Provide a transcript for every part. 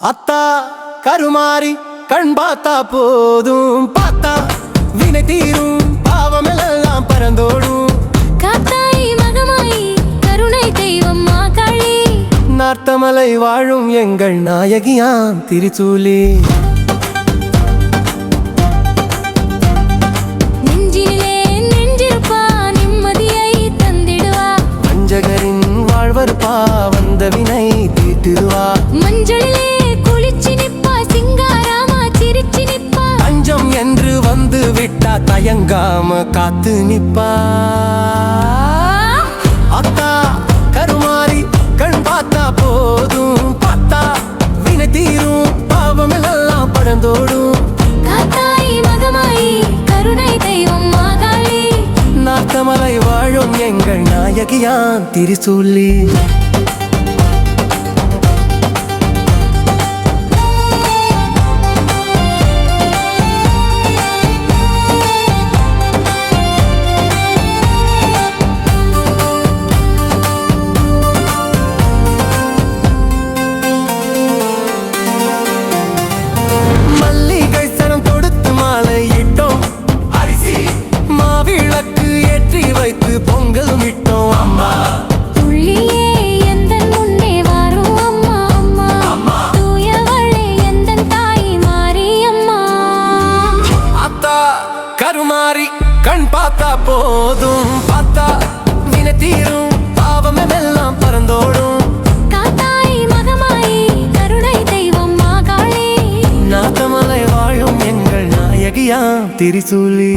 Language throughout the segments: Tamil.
அத்தா கருமாறி கண் பார்த்தா போதும். பார்த்தா வினை தீரும் பாவம் எல்லாம் பறந்தோடும். காத்தாய் மகமாய் கருணை தெய்வம் மாகாளி நார்த்தமலை வாழும் எங்கள் நாயகியாம் திருச்சூலி. வாழ்வருப்பா வந்த வினை தீட்டுவா. தயங்காம காத்து நிப்பா. அத்தா கருமாறி கண் பார்த்தா போதும். பார்த்தா வினை தீரும். பாவம் எல்லாம் படந்தோடும் நாத்தமலை வாழும் எங்கள் நாயகியான் திரிசூலி. கண் பார்த்தா போதும். பார்த்தா நிலத்தீரும் பாவம் எல்லாம் பறந்தோடும். காத்தாய் மகமாய் கருணை தெய்வம் மாகாளி நாத்தமலை வாழும் எங்கள் நாயகியா திரிசூலி.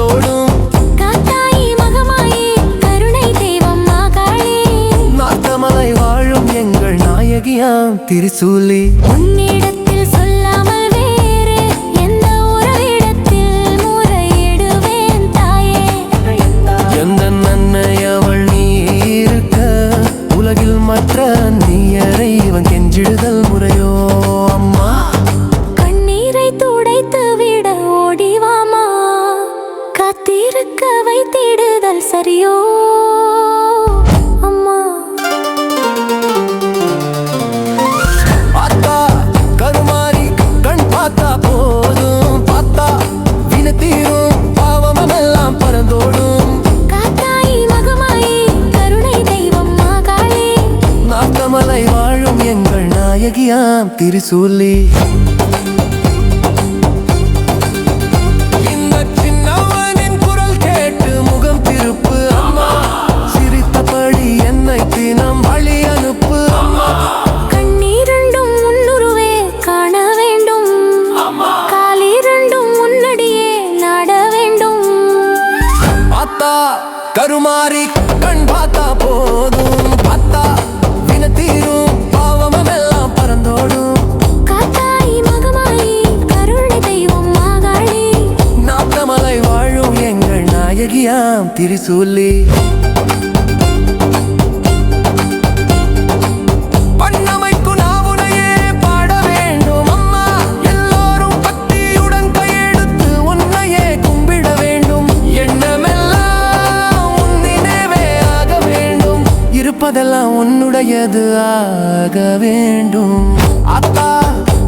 நாள்தோடும் நாட்டமலை வாழும் எங்கள் நாயகியாம் திருசூலி. உன்னிடத்தில் சொல்ல எல்லாம் திருசூலி கருமாறி கண் பார்த்தா போதும். மனம் திரிசூலி இருப்பதெல்லாம் உன்னுடையது ஆக வேண்டும். அத்தா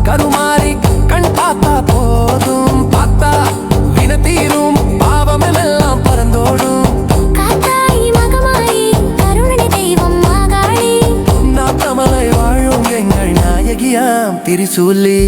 கருமாறி கண் பார்த்தா போதும். ഭാഗ്യ തിരിച്ചൂലി